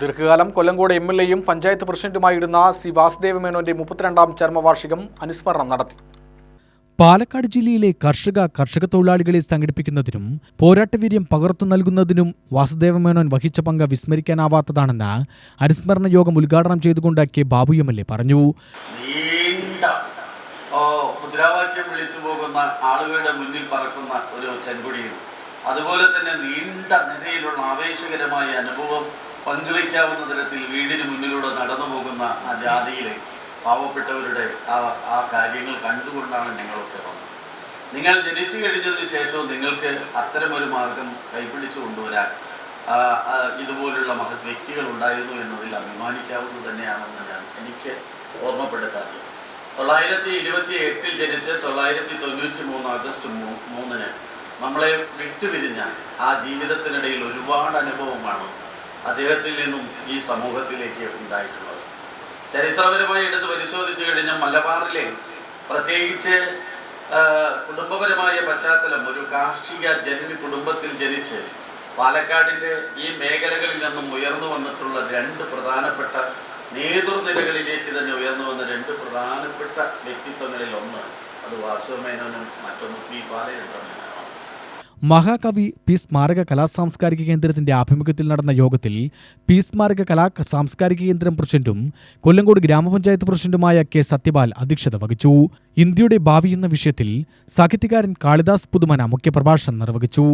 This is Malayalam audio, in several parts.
ദീർഘകാലം കൊല്ലങ്കോട് എം എൽ എയും പഞ്ചായത്ത് പ്രസിഡന്റുമായിരുന്ന സി വാസുദേവ മേനോന്റെ മുപ്പത്തിരണ്ടാം ചരമവാർഷികം അനുസ്മരണം നടത്തി. പാലക്കാട് ജില്ലയിലെ കർഷക കർഷക തൊഴിലാളികളെ സംഘടിപ്പിക്കുന്നതിനും പോരാട്ടവീര്യം പകർന്നു നൽകുന്നതിനും വാസുദേവ മേനോൻ വഹിച്ച പങ്ക് വിസ്മരിക്കാനാവാത്തതാണെന്ന് അനുസ്മരണ യോഗം ഉദ്ഘാടനം ചെയ്തുകൊണ്ട് K Babu M L A പറഞ്ഞു. നീണ്ട മുദ്രാവാക്യം വിളിച്ചു പോകുന്ന ആളുകളുടെ മുന്നിൽ പറക്കുന്ന ഒരു ചെൻകുടിയും അതുപോലെ തന്നെ നീണ്ട നിരയിലുള്ള ആവേശകരമായ അനുഭവം പങ്കുവയ്ക്കാവുന്ന തരത്തിൽ വീടിന് മുന്നിലൂടെ നടന്നു പോകുന്ന ആ ജാതിയിലെ പാവപ്പെട്ടവരുടെ ആ ആ കാര്യങ്ങൾ കണ്ടുകൊണ്ടാണ് നിങ്ങളൊക്കെ വന്നത്. നിങ്ങൾ ജനിച്ചു കഴിഞ്ഞതിന് ശേഷവും നിങ്ങൾക്ക് അത്തരമൊരു മാർഗം കൈപിടിച്ചു കൊണ്ടുവരാൻ ഇതുപോലുള്ള മഹത് വ്യക്തികൾ ഉണ്ടായിരുന്നു എന്നതിൽ അഭിമാനിക്കാവുന്നത് തന്നെയാണെന്ന് ഞാൻ എനിക്ക് ഓർമ്മപ്പെടുത്താറുണ്ട്. തൊള്ളായിരത്തി ഇരുപത്തി എട്ടിൽ ജനിച്ച് തൊള്ളായിരത്തി തൊണ്ണൂറ്റി മൂന്ന് ആഗസ്റ്റ് മൂ- മൂന്നിന് നമ്മളെ വിട്ടുപിരിഞ്ഞ ആ ജീവിതത്തിനിടയിൽ ഒരുപാട് അനുഭവമാണ് അദ്ദേഹത്തിൽ നിന്നും ഈ സമൂഹത്തിലേക്ക് ഉണ്ടായിട്ടുള്ളത്. ചരിത്രപരമായി എടുത്ത് പരിശോധിച്ചു കഴിഞ്ഞാൽ മലബാറിലെ പ്രത്യേകിച്ച് കുടുംബപരമായ പശ്ചാത്തലം ഒരു കാർഷിക ജന്മി കുടുംബത്തിൽ ജനിച്ച് പാലക്കാടിന്റെ ഈ മേഖലകളിൽ നിന്നും ഉയർന്നു വന്നിട്ടുള്ള രണ്ട് പ്രധാനപ്പെട്ട നേതൃനിരകളിലേക്ക് തന്നെ ഉയർന്നു വന്ന രണ്ട് പ്രധാനപ്പെട്ട വ്യക്തിത്വങ്ങളിൽ ഒന്ന് അത് വാസുമേനോനും മറ്റൊന്ന് പി ബാലചന്ദ്രമേനോനും മഹാകവി പി സ്മാരക കലാ സാംസ്കാരിക കേന്ദ്രത്തിന്റെ ആഭിമുഖ്യത്തിൽ നടന്ന യോഗത്തിൽ പി സ്മാരക കലാ സാംസ്കാരിക കേന്ദ്രം പ്രസിഡന്റും കൊല്ലങ്കോട് ഗ്രാമപഞ്ചായത്ത് പ്രസിഡന്റുമായ കെ സത്യപാൽ അധ്യക്ഷത വഹിച്ചു. ഇന്ത്യയുടെ ഭാവി എന്ന വിഷയത്തിൽ സാഹിത്യകാരൻ കാളിദാസ് പുതുമന മുഖ്യപ്രഭാഷണം നിർവഹിച്ചു.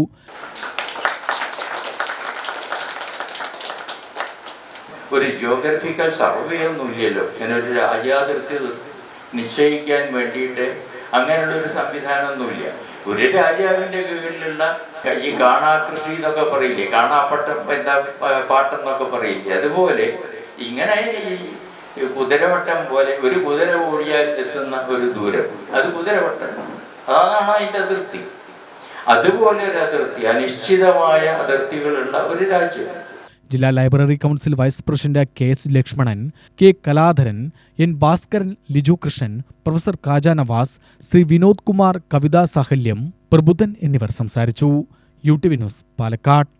ഒരു ജിയോഗ്രഫിക്കൽ സർവേ ഒന്നുമില്ലല്ലോ രാജ്യാതിർത്തി നിശ്ചയിക്കാൻ വേണ്ടിയിട്ട് അങ്ങനെയുള്ള ഒരു സംവിധാനമൊന്നുമില്ല ഒരു രാജാവിന്റെ കീഴിലുള്ള ഈ കാണാകൃഷി എന്നൊക്കെ പറയില്ലേ? കാണാപ്പട്ട എന്താ പാട്ടെന്നൊക്കെ പറയില്ലേ? അതുപോലെ ഇങ്ങനെ ഈ കുതിരവട്ടം പോലെ ഒരു കുതിര ഓടിയാൽ എത്തുന്ന ഒരു ദൂരം. അത് കുതിരവട്ടം. അതാണ് അതിന്റെ അതിർത്തി. അതുപോലെ ഒരു അതിർത്തി. അനിശ്ചിതമായ അതിർത്തികളുള്ള ഒരു രാജ്യം. ജില്ലാ library council vice president K S Lakshmanan K Kaladharan N Bhaskaran Liju Krishnan professor Kaja Navas C Vinod Kumar Kavitha Sahalyam Prabuddhan എന്നിവർ സംസാരിച്ചു. U T news Palakkad.